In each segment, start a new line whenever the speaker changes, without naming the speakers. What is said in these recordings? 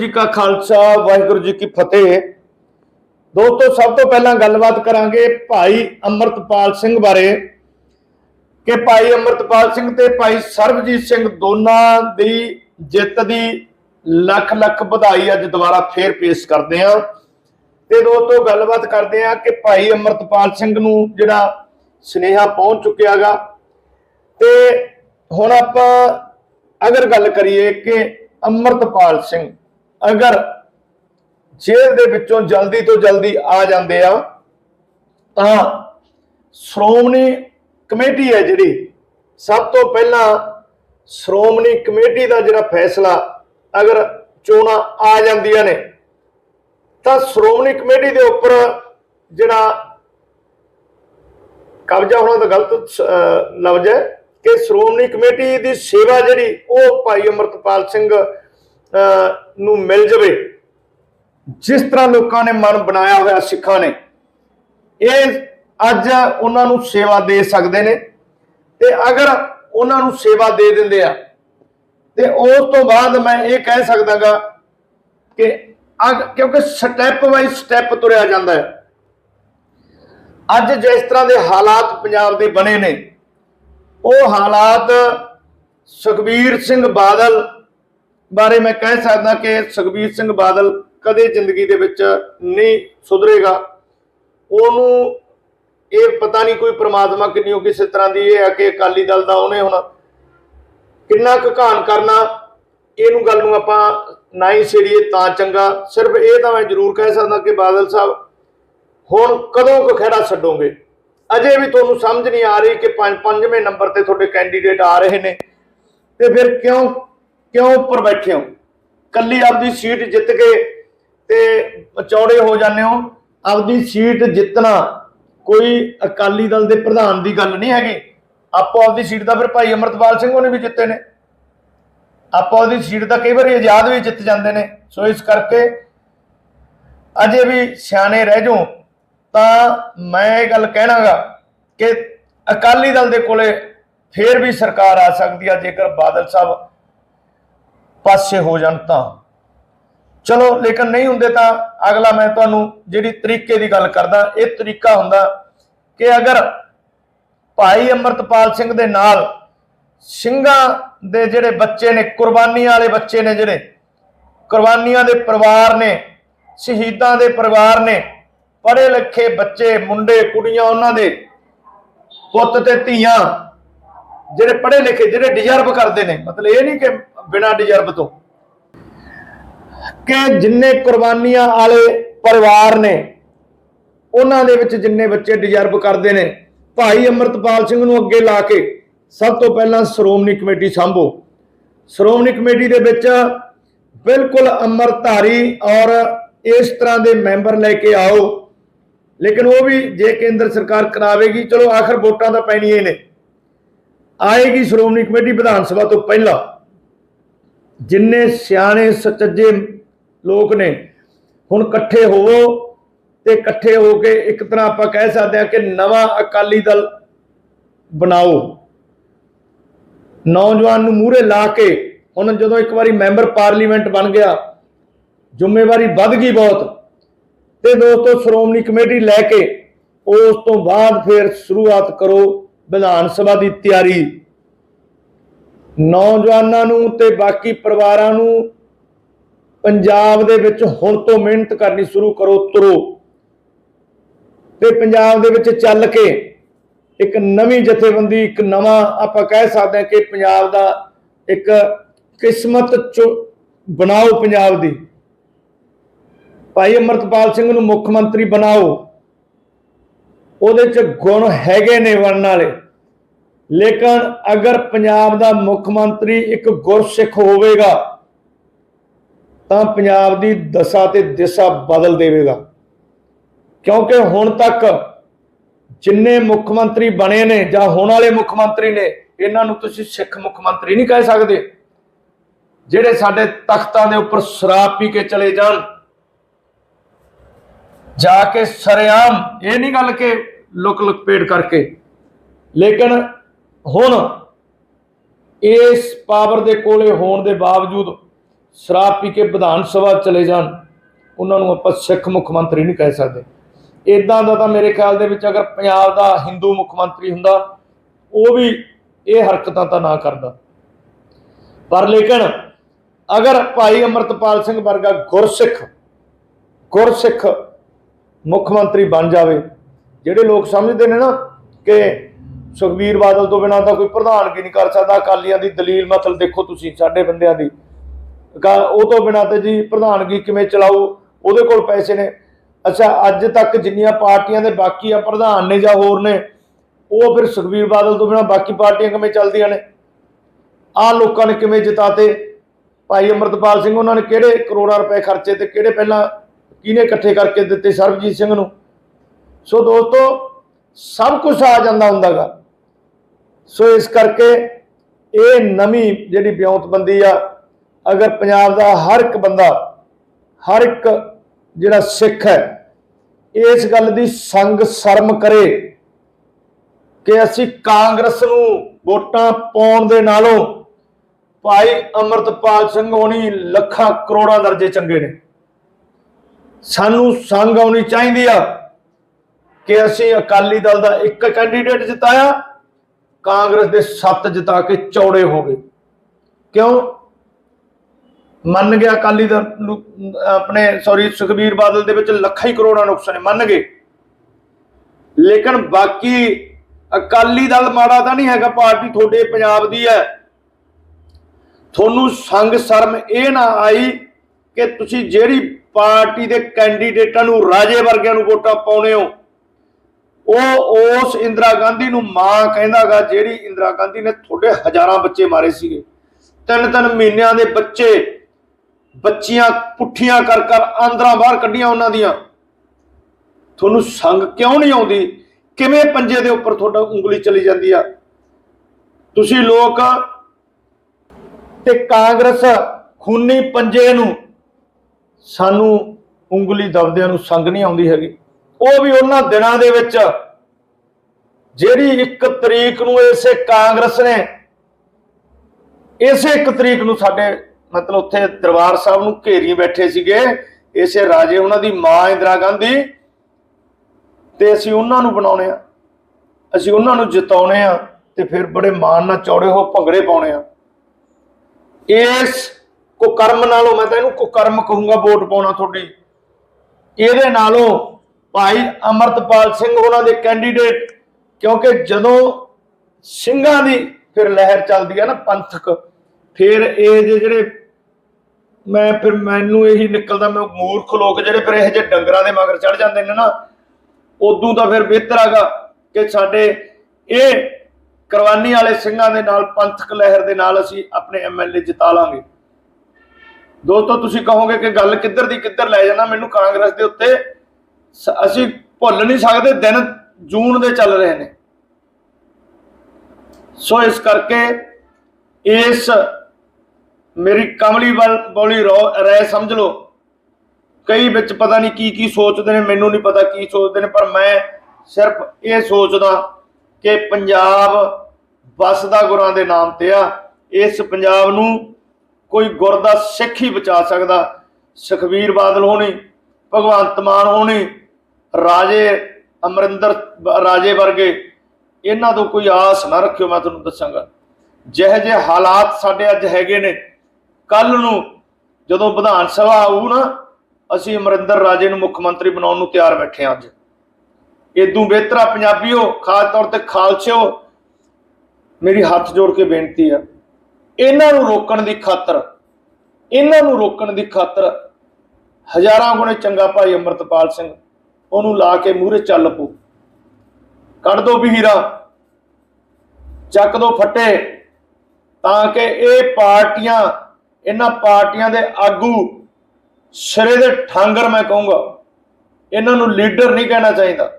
ਜੀ ਕਾ ਖਾਲਸਾ, ਵਾਹਿਗੁਰੂ ਜੀ ਕੀ ਫਤਿਹ। ਦੋਸਤੋ, ਸਭ ਤੋਂ ਪਹਿਲਾਂ ਗੱਲਬਾਤ ਕਰਾਂਗੇ ਭਾਈ ਅਮਰਤਪਾਲ ਸਿੰਘ ਬਾਰੇ ਕਿ ਭਾਈ ਅਮਰਤਪਾਲ ਸਿੰਘ ਤੇ ਭਾਈ ਸਰਬਜੀਤ ਸਿੰਘ ਦੋਨਾਂ ਦੀ ਜਿੱਤ ਦੀ ਲੱਖ ਲੱਖ ਵਧਾਈ ਅੱਜ ਦੁਬਾਰਾ ਫੇਰ ਪੇਸ਼ ਕਰਦੇ ਹਾਂ। ਤੇ ਦੋਸਤੋ, ਗੱਲਬਾਤ ਕਰਦੇ ਹਾਂ ਕਿ ਭਾਈ ਅਮਰਤਪਾਲ ਸਿੰਘ ਨੂੰ ਜਿਹੜਾ ਸਨੇਹਾ ਪਹੁੰਚ ਚੁੱਕਿਆਗਾ ਤੇ ਹੁਣ ਆਪਾਂ ਅਗਰ ਗੱਲ ਕਰੀਏ ਕਿ ਅਮਰਤਪਾਲ ਸਿੰਘ ਅਗਰ ਜੇਲ੍ਹ ਦੇ ਵਿੱਚੋਂ ਜਲਦੀ ਤੋਂ ਜਲਦੀ ਆ ਜਾਂਦੇ ਆ, ਤਾਂ ਸ਼੍ਰੋਮਣੀ ਕਮੇਟੀ ਹੈ ਜਿਹੜੀ। ਸਭ ਤੋਂ ਪਹਿਲਾਂ ਸ਼੍ਰੋਮਣੀ ਕਮੇਟੀ ਦਾ ਜਿਹੜਾ ਫੈਸਲਾ ਅਗਰ ਚੋਣਾਂ ਆ ਜਾਂਦੀਆਂ ਨੇ, ਤਾਂ ਸ਼੍ਰੋਮਣੀ ਕਮੇਟੀ ਦੇ ਉੱਪਰ ਜਿਹੜਾ ਕਬਜ਼ਾ ਹੋਣਾ ਤਾਂ ਗਲਤ ਲਫ਼ਜ਼ ਹੈ ਕਿ ਸ਼੍ਰੋਮਣੀ ਕਮੇਟੀ ਦੀ ਸੇਵਾ ਜਿਹੜੀ ਉਹ ਭਾਈ ਅਮਰਤਪਾਲ ਸਿੰਘ ਨੂੰ ਮਿਲ ਜਵੇ। ਜਿਸ ਤਰ੍ਹਾਂ ਲੋਕਾਂ ਨੇ ਮਨ ਬਣਾਇਆ ਹੋਇਆ, ਸਿੱਖਾਂ ਨੇ, ਇਹ ਅੱਜ ਉਹਨਾਂ ਨੂੰ ਸੇਵਾ ਦੇ ਸਕਦੇ ਨੇ। ਤੇ ਅਗਰ ਉਹਨਾਂ ਨੂੰ ਸੇਵਾ ਦੇ ਦਿੰਦੇ ਆ, ਤੇ ਉਸ ਤੋਂ ਬਾਅਦ ਮੈਂ ਇਹ ਕਹਿ ਸਕਦਾਗਾ ਕਿ ਅਗ, ਕਿਉਂਕਿ ਸਟੈਪ ਬਾਈ ਸਟੈਪ ਤੁਰਿਆ ਜਾਂਦਾ ਹੈ। ਅੱਜ ਜਿਸ ਤਰ੍ਹਾਂ ਦੇ ਹਾਲਾਤ ਪੰਜਾਬ ਦੇ ਬਣੇ ਨੇ, ਉਹ ਹਾਲਾਤ ਸੁਖਬੀਰ ਸਿੰਘ ਬਾਦਲ ਬਾਰੇ ਮੈਂ ਕਹਿ ਸਕਦਾ ਕਿ ਸੁਖਬੀਰ ਸਿੰਘ ਬਾਦਲ ਕਦੇ ਜ਼ਿੰਦਗੀ ਦੇ ਵਿੱਚ ਨਹੀਂ ਸੁਧਰੇਗਾ। ਉਹਨੂੰ ਇਹ ਪਤਾ ਨਹੀਂ ਕੋਈ ਪ੍ਰਮਾਤਮਾ ਕਿੰਨੀ ਉਹ ਕਿਸੇ ਤਰ੍ਹਾਂ ਦੀ ਇਹ ਹੈ ਕਿ ਅਕਾਲੀ ਦਲ ਦਾ ਉਹਨੇ ਹੁਣ ਕਿੰਨਾ ਕੁ ਘਾਣ ਕਰਨਾ, ਇਹਨੂੰ ਗੱਲ ਨੂੰ ਆਪਾਂ ਨਾ ਹੀ ਛੇੜੀਏ ਤਾਂ ਚੰਗਾ। ਸਿਰਫ ਇਹ ਤਾਂ ਮੈਂ ਜ਼ਰੂਰ ਕਹਿ ਸਕਦਾ ਕਿ ਬਾਦਲ ਸਾਹਿਬ ਹੁਣ ਕਦੋਂ ਕੁ ਖੜਾ ਛੱਡੋਗੇ? ਅਜੇ ਵੀ ਤੁਹਾਨੂੰ ਸਮਝ ਨਹੀਂ ਆ ਰਹੀ ਕਿ ਪੰਜ ਪੰਜਵੇਂ ਨੰਬਰ ਤੇ ਤੁਹਾਡੇ ਕੈਂਡੀਡੇਟ ਆ ਰਹੇ ਨੇ। ਤੇ ਫਿਰ ਕਿਉਂ ਕਿਉਂ ਉੱਪਰ ਬੈਠੇ ਹੋ? ਕੱਲੀ ਆਪਦੀ ਸੀਟ ਜਿੱਤ ਕੇ ਤੇ ਚੌੜੇ ਹੋ ਜਾਂਦੇ ਹੋ। ਆਪਦੀ ਸੀਟ ਜਿੱਤਣਾ ਕੋਈ ਅਕਾਲੀ ਦਲ ਦੇ ਪ੍ਰਧਾਨ ਦੀ ਗੱਲ ਨਹੀਂ ਹੈਗੀ। ਆਪੋ ਆਪਦੀ ਸੀਟ ਦਾ ਫਿਰ ਭਾਈ ਅਮਰਤਪਾਲ ਸਿੰਘ ਉਹਨੇ ਵੀ ਜਿੱਤੇ ਨੇ। ਆਪੋ ਆਪਦੀ ਸੀਟ ਦਾ ਕਈ ਵਾਰੀ ਆਜ਼ਾਦ ਵੀ ਜਿੱਤ ਜਾਂਦੇ ਨੇ। ਸੋ ਇਸ ਕਰਕੇ ਅਜੇ ਵੀ ਸਿਆਣੇ ਰਹਿ ਜਾਓ। ਤਾਂ ਮੈਂ ਇਹ ਗੱਲ ਕਹਿਣਾਗਾ ਕਿ ਅਕਾਲੀ ਦਲ ਦੇ ਕੋਲੇ ਫੇਰ ਵੀ ਸਰਕਾਰ ਆ ਸਕਦੀ ਆ। ਜੇਕਰ ਬਾਦਲ ਸਾਹਿਬ ਪਾਸੇ ਹੋ ਜਾਣ ਤਾਂ। ਚਲੋ, ਲੇਕਿਨ ਨਹੀਂ ਹੁੰਦੇ ਤਾਂ ਅਗਲਾ ਮੈਂ ਤੁਹਾਨੂੰ ਜਿਹੜੀ ਤਰੀਕੇ ਦੀ ਗੱਲ ਕਰਦਾ, ਇਹ ਤਰੀਕਾ ਹੁੰਦਾ ਕਿ ਅਗਰ ਭਾਈ ਅਮਰਤਪਾਲ ਸਿੰਘ ਦੇ ਨਾਲ ਸਿੰਘਾਂ ਦੇ ਜਿਹੜੇ ਬੱਚੇ ਨੇ, ਕੁਰਬਾਨੀਆਂ ਵਾਲੇ ਬੱਚੇ ਨੇ ਜਿਹੜੇ, ਕੁਰਬਾਨੀਆਂ ਦੇ ਪਰਿਵਾਰ ਨੇ, ਸ਼ਹੀਦਾਂ ਦੇ ਪਰਿਵਾਰ ਨੇ, ਪੜ੍ਹੇ ਲਿਖੇ ਬੱਚੇ, ਮੁੰਡੇ, ਕੁੜੀਆਂ, ਉਹਨਾਂ ਦੇ ਪੁੱਤ ਤੇ ਧੀਆਂ ਜਿਹੜੇ ਪੜ੍ਹੇ ਲਿਖੇ, ਜਿਹੜੇ ਡਿਜ਼ਰਵ ਕਰਦੇ ਨੇ। ਮਤਲਬ ਇਹ ਨਹੀਂ ਕਿ ਬਿਨਾਂ ਡਿਜ਼ਰਵ ਤੋਂ। ਕਿ ਜਿੰਨੇ ਕੁਰਬਾਨੀਆਂ ਵਾਲੇ ਪਰਿਵਾਰ ਨੇ, ਉਹਨਾਂ ਦੇ ਵਿੱਚ ਜਿੰਨੇ ਬੱਚੇ ਡਿਜ਼ਰਵ ਕਰਦੇ ਨੇ, ਭਾਈ ਅਮਰਤਪਾਲ ਸਿੰਘ ਨੂੰ ਅੱਗੇ ਲਾ ਕੇ ਸਭ ਤੋਂ ਪਹਿਲਾਂ ਸ਼੍ਰੋਮਣੀ ਕਮੇਟੀ ਸੰਭੋ। ਸ਼੍ਰੋਮਣੀ ਕਮੇਟੀ ਦੇ ਵਿੱਚ ਬਿਲਕੁਲ ਅਮਰਧਾਰੀ ਔਰ ਇਸ ਤਰ੍ਹਾਂ ਦੇ ਮੈਂਬਰ ਲੈ ਕੇ ਆਓ। ਲੇਕਿਨ ਉਹ ਵੀ ਜੇ ਕੇਂਦਰ ਸਰਕਾਰ ਕਰਾਵੇਗੀ, ਚਲੋ ਆਖਰ ਵੋਟਾਂ ਤਾਂ ਪੈਣੀਆਂ ਹੀ ਨੇ। ਆਏਗੀ ਸ਼੍ਰੋਮਣੀ ਕਮੇਟੀ ਵਿਧਾਨ ਸਭਾ ਤੋਂ ਪਹਿਲਾਂ। ਜਿੰਨੇ ਸਿਆਣੇ ਸੱਚੇ ਲੋਕ ਨੇ, ਹੁਣ ਇਕੱਠੇ ਹੋਵੋ ਤੇ ਇਕੱਠੇ ਹੋ ਕੇ ਇੱਕ ਤਰ੍ਹਾਂ ਆਪਾਂ ਕਹਿ ਸਕਦੇ ਹਾਂ ਕਿ ਨਵਾਂ ਅਕਾਲੀ ਦਲ ਬਣਾਓ। ਨੌਜਵਾਨ ਨੂੰ ਮੂਹਰੇ ਲਾ ਕੇ ਹੁਣ ਜਦੋਂ ਇੱਕ ਵਾਰੀ ਮੈਂਬਰ ਪਾਰਲੀਮੈਂਟ ਬਣ ਗਿਆ, ਜ਼ਿੰਮੇਵਾਰੀ ਵੱਧ ਗਈ ਬਹੁਤ। ਤੇ ਦੋਸਤੋ, ਸ਼੍ਰੋਮਣੀ ਕਮੇਟੀ ਲੈ ਕੇ ਉਸ ਤੋਂ ਬਾਅਦ ਫਿਰ ਸ਼ੁਰੂਆਤ ਕਰੋ। ਵਿਧਾਨ ਸਭਾ ਦੀ ਤਿਆਰੀ। ਨੌਜਵਾਨਾਂ ਨੂੰ ਤੇ ਬਾਕੀ ਪਰਿਵਾਰਾਂ ਨੂੰ ਪੰਜਾਬ ਦੇ ਵਿੱਚ ਹੁਣ ਤੋਂ ਮਿਹਨਤ ਕਰਨੀ ਸ਼ੁਰੂ ਕਰੋ, ਤੁਰੋ। ਤੇ ਪੰਜਾਬ ਦੇ ਵਿੱਚ ਚੱਲ ਕੇ ਇੱਕ ਨਵੀਂ ਜਥੇਬੰਦੀ, ਇੱਕ ਨਵਾਂ ਆਪਾਂ ਕਹਿ ਸਕਦੇ ਹਾਂ ਕਿ ਪੰਜਾਬ ਦਾ ਇੱਕ ਕਿਸਮਤ ਚੁ- ਬਣਾਓ ਪੰਜਾਬ ਦੀ। ਭਾਈ ਅਮਰਤਪਾਲ ਸਿੰਘ ਨੂੰ ਮੁੱਖ ਮੰਤਰੀ ਬਣਾਓ। ਉਹਦੇ ਚ ਗੁਣ ਹੈਗੇ ਨੇ ਵਰਨ ਵਾਲੇ। ਲੇਕਿਨ ਅਗਰ ਪੰਜਾਬ ਦਾ ਮੁੱਖ ਮੰਤਰੀ ਇੱਕ ਗੁਰਸਿੱਖ ਹੋਵੇਗਾ, ਤਾਂ ਪੰਜਾਬ ਦੀ ਦਸ਼ਾ ਤੇ ਦਿਸ਼ਾ ਬਦਲ ਦੇਵੇਗਾ। ਕਿਉਂਕਿ ਹੁਣ ਤੱਕ ਜਿੰਨੇ ਮੁੱਖ ਮੰਤਰੀ ਬਣੇ ਨੇ ਜਾਂ ਹੁਣ ਵਾਲੇ ਮੁੱਖ ਮੰਤਰੀ ਨੇ, ਇਹਨਾਂ ਨੂੰ ਤੁਸੀਂ ਸਿੱਖ ਮੁੱਖ ਮੰਤਰੀ ਨਹੀਂ ਕਹਿ ਸਕਦੇ। ਜਿਹੜੇ ਸਾਡੇ ਤਖਤਾਂ ਦੇ ਉੱਪਰ ਸ਼ਰਾਬ ਪੀ ਕੇ ਚਲੇ ਜਾਣ, ਜਾ ਕੇ ਸਰੇਆਮ, ਇਹ ਨਹੀਂ ਗੱਲ ਕਿ ਲੁਕ ਲੁਕ ਪੇੜ ਕਰਕੇ। ਲੇਕਿਨ ਹੁਣ ਇਸ ਪਾਵਰ ਦੇ ਕੋਲੇ ਹੋਣ ਦੇ ਬਾਵਜੂਦ ਸ਼ਰਾਬ ਪੀ ਕੇ ਵਿਧਾਨ ਸਭਾ ਚਲੇ ਜਾਣ, ਉਹਨਾਂ ਨੂੰ ਆਪਾਂ ਸਿੱਖ ਮੁੱਖ ਮੰਤਰੀ ਨਹੀਂ ਕਹਿ ਸਕਦੇ। ਇਦਾਂ ਦਾ ਤਾਂ ਮੇਰੇ ਖਿਆਲ ਦੇ ਵਿੱਚ ਅਗਰ ਪੰਜਾਬ ਦਾ ਹਿੰਦੂ ਮੁੱਖ ਮੰਤਰੀ ਹੁੰਦਾ, ਉਹ ਵੀ ਇਹ ਹਰਕਤਾਂ ਤਾਂ ਨਾ ਕਰਦਾ। ਪਰ ਲੇਕਿਨ ਅਗਰ ਭਾਈ ਅਮਰਤਪਾਲ ਸਿੰਘ ਵਰਗਾ ਗੁਰਸਿੱਖ ਗੁਰਸਿੱਖ ਮੁੱਖ ਮੰਤਰੀ ਬਣ ਜਾਵੇ ਜਿਹੜੇ ਲੋਕ ਸਮਝਦੇ ਨੇ ਨਾ ਕਿ ਸੁਖਬੀਰ ਬਾਦਲ ਤੋਂ ਬਿਨਾਂ ਤਾਂ ਕੋਈ ਪ੍ਰਧਾਨਗੀ ਨਹੀਂ ਕਰ ਸਕਦਾ, ਅਕਾਲੀਆਂ ਦੀ ਦਲੀਲ ਮਤਲਬ ਦੇਖੋ ਤੁਸੀਂ, ਸਾਡੇ ਬੰਦਿਆਂ ਦੀ। ਕਾ- ਉਹ ਤੋਂ ਬਿਨਾਂ ਤੇ ਜੀ ਪ੍ਰਧਾਨਗੀ ਕਿਵੇਂ ਚਲਾਊ, ਉਹਦੇ ਕੋਲ ਪੈਸੇ ਨੇ। ਅੱਛਾ, ਅੱਜ ਤੱਕ ਜਿੰਨੀਆਂ ਪਾਰਟੀਆਂ ਦੇ ਬਾਕੀ ਆ ਪ੍ਰਧਾਨ ਨੇ ਜਾਂ ਹੋਰ ਨੇ, ਉਹ ਫਿਰ ਸੁਖਬੀਰ ਬਾਦਲ ਤੋਂ ਬਿਨਾਂ ਬਾਕੀ ਪਾਰਟੀਆਂ ਕਿਵੇਂ ਚੱਲਦੀਆਂ ਨੇ? ਆਹ ਲੋਕਾਂ ਨੇ ਕਿਵੇਂ ਜਿਤਾਤੇ? ਭਾਈ ਅਮਰਤਪਾਲ ਸਿੰਘ ਉਹਨਾਂ ਨੇ ਕਿਹੜੇ ਕਰੋੜਾਂ ਰੁਪਏ ਖਰਚੇ ਤੇ ਕਿਹੜੇ ਪਹਿਲਾਂ ਕਿਹਨੇ ਇਕੱਠੇ ਕਰਕੇ ਦਿੱਤੇ ਸਰਬਜੀਤ ਸਿੰਘ ਨੂੰ? ਸੋ ਦੋਸਤੋ, ਸਭ ਕੁਝ ਆ ਜਾਂਦਾ ਹੁੰਦਾਗਾ। ਸੋ ਇਸ ਕਰਕੇ ਇਹ ਨਵੀਂ ਜਿਹੜੀ ਵਿਉਂਤਬੰਦੀ ਆ, ਅਗਰ ਪੰਜਾਬ ਦਾ ਹਰ ਇੱਕ ਬੰਦਾ, ਹਰ ਇੱਕ ਜਿਹੜਾ ਸਿੱਖ ਹੈ, ਇਸ ਗੱਲ ਦੀ ਸੰਗ ਸ਼ਰਮ ਕਰੇ ਕਿ ਅਸੀਂ ਕਾਂਗਰਸ ਨੂੰ ਵੋਟਾਂ ਪਾਉਣ ਦੇ ਨਾਲੋਂ ਭਾਈ ਅਮਰਤਪਾਲ ਸਿੰਘ ਹੋਣੀ ਲੱਖਾਂ ਕਰੋੜਾਂ ਦਰਜੇ ਚੰਗੇ ਨੇ। ਸਾਨੂੰ ਸੰਗ ਆਉਣੀ ਚਾਹੀਦੀ ਆ। ਕਿ ਅਸੀਂ ਅਕਾਲੀ ਦਲ ਦਾ ਇੱਕ ਕੈਂਡੀਡੇਟ ਜਿਤਾਇਆ, ਕਾਂਗਰਸ ਦੇ 7 ਜਿਤਾ ਕੇ ਚੌੜੇ ਹੋ ਗਏ। ਕਿਉਂ? ਮੰਨ ਗਿਆ ਅਕਾਲੀ ਦਲ ਨੂੰ, ਆਪਣੇ ਸੌਰੀ ਸੁਖਬੀਰ ਬਾਦਲ ਦੇ ਵਿੱਚ ਲੱਖਾਂ ਹੀ ਕਰੋੜਾਂ ਨੁਕਸਾਨ ਨੇ, ਮੰਨ ਗਏ। ਲੇਕਿਨ ਬਾਕੀ ਅਕਾਲੀ ਦਲ ਮਾੜਾ ਤਾਂ ਨਹੀਂ ਹੈਗਾ, ਪਾਰਟੀ ਤੁਹਾਡੇ ਪੰਜਾਬ ਦੀ ਹੈ। ਤੁਹਾਨੂੰ ਸੰਗ ਸ਼ਰਮ ਇਹ ਨਾ ਆਈ ਕਿ ਤੁਸੀਂ ਜਿਹੜੀ ਪਾਰਟੀ ਦੇ ਕੈਂਡੀਡੇਟਾਂ ਨੂੰ ਰਾਜੇ ਵਰਗਿਆਂ ਨੂੰ ਵੋਟਾਂ ਪਾਉਣੇ ਹੋ ਉਹ ਉਸ ਇੰਦਰਾ ਗਾਂਧੀ ਨੂੰ ਮਾਂ ਕਹਿੰਦਾਗਾ ਜਿਹੜੀ ਇੰਦਰਾ ਗਾਂਧੀ ਨੇ ਤੁਹਾਡੇ ਹਜ਼ਾਰਾਂ ਬੱਚੇ ਮਾਰੇ ਸੀਗੇ। ਤਿੰਨ ਤਿੰਨ ਮਹੀਨਿਆਂ ਦੇ ਬੱਚੇ, ਬੱਚੀਆਂ ਪੁੱਠੀਆਂ ਕਰ ਕਰ ਆਂਦਰਾਂ ਬਾਹਰ ਕੱਢੀਆਂ ਉਹਨਾਂ ਦੀਆਂ। ਤੁਹਾਨੂੰ ਸੰਗ ਕਿਉਂ ਨਹੀਂ ਆਉਂਦੀ? ਕਿਵੇਂ ਪੰਜੇ ਦੇ ਉੱਪਰ ਤੁਹਾਡਾ ਉਂਗਲੀ ਚਲੀ ਜਾਂਦੀ ਆ? ਤੁਸੀਂ ਲੋਕ ਤੇ ਕਾਂਗਰਸ ਖੂਨੀ ਪੰਜੇ ਨੂੰ ਸਾਨੂੰ ਉਂਗਲੀ ਦਬਦਿਆਂ ਨੂੰ ਸੰਗ ਨਹੀਂ ਆਉਂਦੀ ਹੈਗੀ। ਉਹ ਵੀ ਉਹਨਾਂ ਦਿਨਾਂ ਦੇ ਵਿੱਚ ਜਿਹੜੀ ਇੱਕ ਤਰੀਕ ਨੂੰ ਇਸੇ ਕਾਂਗਰਸ ਨੇ, ਇਸੇ ਇੱਕ ਤਰੀਕ ਨੂੰ ਸਾਡੇ ਮਤਲਬ ਉੱਥੇ ਦਰਬਾਰ ਸਾਹਿਬ ਨੂੰ ਘੇਰੀ ਬੈਠੇ ਸੀਗੇ, ਇਸੇ ਰਾਜੇ ਉਹਨਾਂ ਦੀ ਮਾਂ ਇੰਦਰਾ ਗਾਂਧੀ ਤੇ ਅਸੀਂ ਉਹਨਾਂ ਨੂੰ ਬਣਾਉਣੇ ਆ। ਅਸੀਂ ਉਹਨਾਂ ਨੂੰ ਜਿਤਾਉਣੇ ਆ ਤੇ ਫਿਰ ਬੜੇ ਮਾਣ ਨਾਲ ਚੌੜੇ ਹੋ ਭੰਗੜੇ ਪਾਉਣੇ ਆ। ਇਸ ਕੁਕਰਮ ਨਾਲੋਂ ਮੈਂ ਤਾਂ ਇਹਨੂੰ ਕੁਕਰਮ ਕਹੂੰਗਾ ਵੋਟ ਪਾਉਣਾ ਤੁਹਾਡੀ। ਇਹਦੇ ਨਾਲੋਂ ਭਾਈ ਅਮਰਤਪਾਲ ਸਿੰਘ ਉਹਨਾਂ ਦੇ ਕੈਂਡੀਡੇਟ ਕਿਉਂਕਿ ਜਦੋਂ ਸਿੰਘਾਂ ਦੀ ਫਿਰ ਲਹਿਰ ਚੱਲਦੀ ਆ ਨਾ ਪੰਥਕ, ਫਿਰ ਇਹ ਜਿਹੜੇ ਮੈਂ ਫਿਰ ਮੈਨੂੰ ਇਹੀ ਨਿਕਲਦਾ, ਮੈਂ ਮੂਰਖ ਲੋਕ ਜਿਹੜੇ ਫਿਰ ਇਹ ਜਿਹੇ ਡੰਗਰਾਂ ਦੇ ਮਗਰ ਚੜ ਜਾਂਦੇ ਨੇ ਨਾ, ਉਦੋਂ ਤਾਂ ਫਿਰ ਬਿਹਤਰ ਹੈਗਾ ਕਿ ਸਾਡੇ ਇਹ ਕੁਰਬਾਨੀ ਵਾਲੇ ਸਿੰਘਾਂ ਦੇ ਨਾਲ, ਪੰਥਕ ਲਹਿਰ ਦੇ ਨਾਲ ਅਸੀਂ ਆਪਣੇ ਐਮਐਲਏ ਜਿਤਾ ਲਾਂਗੇ। ਦੋਸਤੋ, ਤੁਸੀਂ ਕਹੋਗੇ ਕਿ ਗੱਲ ਕਿੱਧਰ ਦੀ ਕਿੱਧਰ ਲੈ ਜਾਣਾ? ਮੈਨੂੰ ਕਾਂਗਰਸ ਦੇ ਉੱਤੇ ਸ- ਅਸੀਂ ਭੁੱਲ ਨਹੀਂ ਸਕਦੇ, ਦਿਨ ਜੂਨ ਦੇ ਚੱਲ ਰਹੇ ਨੇ। ਸੋ ਇਸ ਕਰਕੇ ਇਸ ਮੇਰੀ ਕਮਲੀ ਵੱਲ ਬੋਲੀ ਰੋ- ਰਾਏ ਸਮਝ ਲਓ। ਕਈ ਵਿੱਚ ਪਤਾ ਨਹੀਂ ਕੀ ਕੀ ਸੋਚਦੇ ਨੇ, ਮੈਨੂੰ ਨਹੀਂ ਪਤਾ ਕੀ ਸੋਚਦੇ ਨੇ, ਪਰ ਮੈਂ ਸਿਰਫ ਇਹ ਸੋਚਦਾ ਕਿ ਪੰਜਾਬ ਵਸਦਾ ਗੁਰਾਂ ਦੇ ਨਾਮ ਤੇ ਆ। ਇਸ ਪੰਜਾਬ ਨੂੰ ਕੋਈ ਗੁਰ ਦਾ ਸਿੱਖ ਹੀ ਬਚਾ ਸਕਦਾ। ਸੁਖਬੀਰ ਬਾਦਲ ਹੋਣੀ, ਭਗਵੰਤ ਮਾਨ ਹੋਣੀ ਰਾਜੇ ਅਮਰਿੰਦਰ, ਰਾਜੇ ਵਰਗੇ, ਇਹਨਾਂ ਤੋਂ ਕੋਈ ਆਸ ਨਾ ਰੱਖਿਓ, ਮੈਂ ਤੁਹਾਨੂੰ ਦੱਸਾਂਗਾ। ਜਿਹੇ ਜਿਹੇ ਹਾਲਾਤ ਸਾਡੇ ਅੱਜ ਹੈਗੇ ਨੇ ਕੱਲ ਨੂੰ ਜਦੋਂ ਵਿਧਾਨ ਸਭਾ ਆਊ ਨਾ, ਅਸੀਂ ਅਮਰਿੰਦਰ ਰਾਜੇ ਨੂੰ ਮੁੱਖ ਮੰਤਰੀ ਬਣਾਉਣ ਨੂੰ ਤਿਆਰ ਬੈਠੇ ਹਾਂ ਅੱਜ। ਇਦੋਂ ਬਿਹਤਰਾ ਪੰਜਾਬੀਓ, ਖਾਸ ਤੌਰ ਤੇ ਖਾਲਸਿਓ, ਮੇਰੀ ਹੱਥ ਜੋੜ ਕੇ ਬੇਨਤੀ ਆ, ਇਹਨਾਂ ਨੂੰ ਰੋਕਣ ਦੀ ਖਾਤਰ, ਇਹਨਾਂ ਨੂੰ ਰੋਕਣ ਦੀ ਖਾਤਰ ਹਜ਼ਾਰਾਂ ਗੁਣੇ ਚੰਗਾ ਭਾਈ ਅਮਰਤਪਾਲ ਸਿੰਘ ਉਹਨੂੰ ਲਾ ਕੇ ਮੂਹਰੇ ਚੱਲ ਪੂ ਕੱਢ ਦੋ ਵੀਰਾ ਚੱਕ ਦੋ ਫੱਟੇ। ਤਾਂ ਕਿ ਇਹ ਪਾਰਟੀਆਂ, ਇਹਨਾਂ ਪਾਰਟੀਆਂ ਦੇ ਆਗੂ ਸਿਰੇ ਦੇ ਠਾਂਗਰ ਮੈਂ ਕਹੂੰਗਾ। ਇਹਨਾਂ ਨੂੰ ਲੀਡਰ ਨਹੀਂ ਕਹਿਣਾ ਚਾਹੀਦਾ।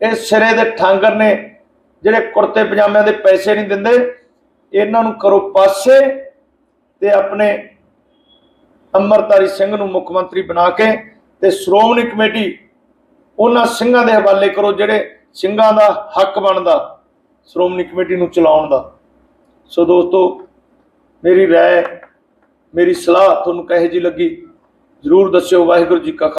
ਇਹ ਸਿਰੇ ਦੇ ਠਾਂਗਰ ਨੇ, ਜਿਹੜੇ ਕੁਰਤੇ ਪਜਾਮਿਆਂ ਦੇ ਪੈਸੇ ਨਹੀਂ ਦਿੰਦੇ, ਇਹਨਾਂ ਨੂੰ ਕਰੋ ਪਾਸੇ ਤੇ ਆਪਣੇ ਅੰਮ੍ਰਿਤਧਾਰੀ ਸਿੰਘ ਨੂੰ ਮੁੱਖ ਮੰਤਰੀ ਬਣਾ ਕੇ ਤੇ ਸ਼੍ਰੋਮਣੀ ਕਮੇਟੀ ਉਹਨਾਂ ਸਿੰਘਾਂ ਦੇ ਹਵਾਲੇ ਕਰੋ ਜਿਹੜੇ ਸਿੰਘਾਂ ਦਾ ਹੱਕ ਬਣਦਾ, ਸ਼੍ਰੋਮਣੀ ਕਮੇਟੀ ਨੂੰ ਚਲਾਉਣ ਦਾ। ਸੋ ਦੋਸਤੋ, ਮੇਰੀ ਰਾਏ, ਮੇਰੀ ਸਲਾਹ ਤੁਹਾਨੂੰ ਕਹੇ ਜੀ ਲੱਗੀ, ਜਰੂਰ ਦੱਸਿਓ। ਵਾਹਿਗੁਰੂ ਜੀ ਕਾ